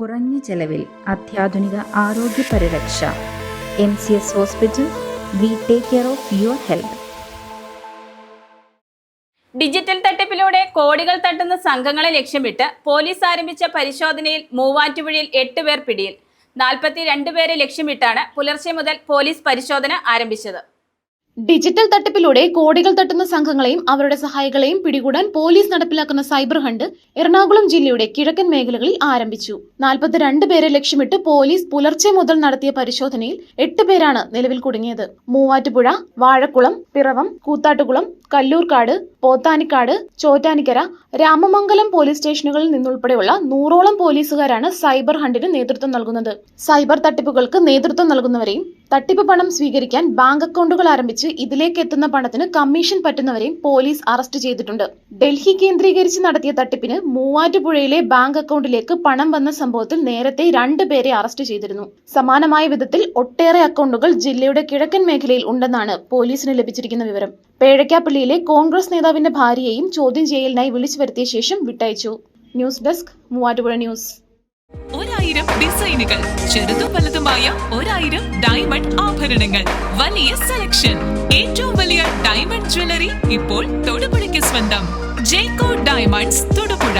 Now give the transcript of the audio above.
കുറഞ്ഞ ചെലവിൽ അത്യാധുനിക ആരോഗ്യ പരിരക്ഷ. M C S hospital we take care of your health. Digital തട്ടിപ്പിലൂടെ കോടികൾ തട്ടുന്ന സംഘങ്ങളെ ലക്ഷ്യമിട്ട് പോലീസ് ആരംഭിച്ച പരിശോധനയിൽ മൂവാറ്റുപുഴയിൽ എട്ട് പേർ പിടിയിൽ. നാൽപ്പത്തി രണ്ട് പേരെ ലക്ഷ്യമിട്ടാണ് പുലർച്ചെ മുതൽ പോലീസ് പരിശോധന ആരംഭിച്ചത്. ഡിജിറ്റൽ തട്ടിപ്പിലൂടെ കോടികൾ തട്ടുന്ന സംഘങ്ങളെയും അവരുടെ സഹായികളെയും പിടികൂടാൻ പോലീസ് നടപ്പിലാക്കുന്ന സൈബർ ഹണ്ട് എറണാകുളം ജില്ലയുടെ കിഴക്കൻ മേഖലകളിൽ ആരംഭിച്ചു. നാൽപ്പത്തിരണ്ട് പേരെ ലക്ഷ്യമിട്ട് പോലീസ് പുലർച്ചെ മുതൽ നടത്തിയ പരിശോധനയിൽ എട്ട് പേരാണ് നിലവിൽ കുടുങ്ങിയത്. മൂവാറ്റുപുഴ വാഴക്കുളം പിറവം കൂത്താട്ടുകുളം കല്ലൂർക്കാട് പോത്താനിക്കാട് ചോറ്റാനിക്കര രാമമംഗലം പോലീസ് സ്റ്റേഷനുകളിൽ നിന്നുൾപ്പെടെയുള്ള നൂറോളം പോലീസുകാരാണ് സൈബർ ഹണ്ടിന് നേതൃത്വം നൽകുന്നത്. സൈബർ തട്ടിപ്പുകൾക്ക് നേതൃത്വം നൽകുന്നവരെയും തട്ടിപ്പ് പണം സ്വീകരിക്കാൻ ബാങ്ക് അക്കൗണ്ടുകൾ ആരംഭിച്ച് ഇതിലേക്ക് എത്തുന്ന പണത്തിന് കമ്മീഷൻ പറ്റുന്നവരെയും പോലീസ് അറസ്റ്റ് ചെയ്തിട്ടുണ്ട്. ഡൽഹി കേന്ദ്രീകരിച്ച് നടത്തിയ തട്ടിപ്പിന് മൂവാറ്റുപുഴയിലെ ബാങ്ക് അക്കൗണ്ടിലേക്ക് പണം വന്ന സംഭവത്തിൽ നേരത്തെ രണ്ടുപേരെ അറസ്റ്റ് ചെയ്തിരുന്നു. സമാനമായ വിധത്തിൽ ഒട്ടേറെ അക്കൗണ്ടുകൾ ജില്ലയുടെ കിഴക്കൻ മേഖലയിൽ ഉണ്ടെന്നാണ് പോലീസിന് ലഭിച്ചിരിക്കുന്ന വിവരം. പേഴയ്ക്കാപ്പള്ളിയിലെ കോൺഗ്രസ് നേതാവിന്റെ ഭാര്യയെയും ചോദ്യം ചെയ്യലിനായി വിളിച്ചു വരുത്തിയ ശേഷം വിട്ടയച്ചു. News desk Muvattupuzha news. ഒരായിരം ഡിസൈനുകൾ ചെറുതും വലുതുമായ ഒരായിരം ഡയമണ്ട് ആഭരണങ്ങൾ. വലിയ സെലക്ഷൻ ഏറ്റവും വലിയ ഡയമണ്ട് ജ്വല്ലറി ഇപ്പോൾ തൊടുപുഴയ്ക്ക് സ്വന്തം. Jacko diamonds Thodupuzha.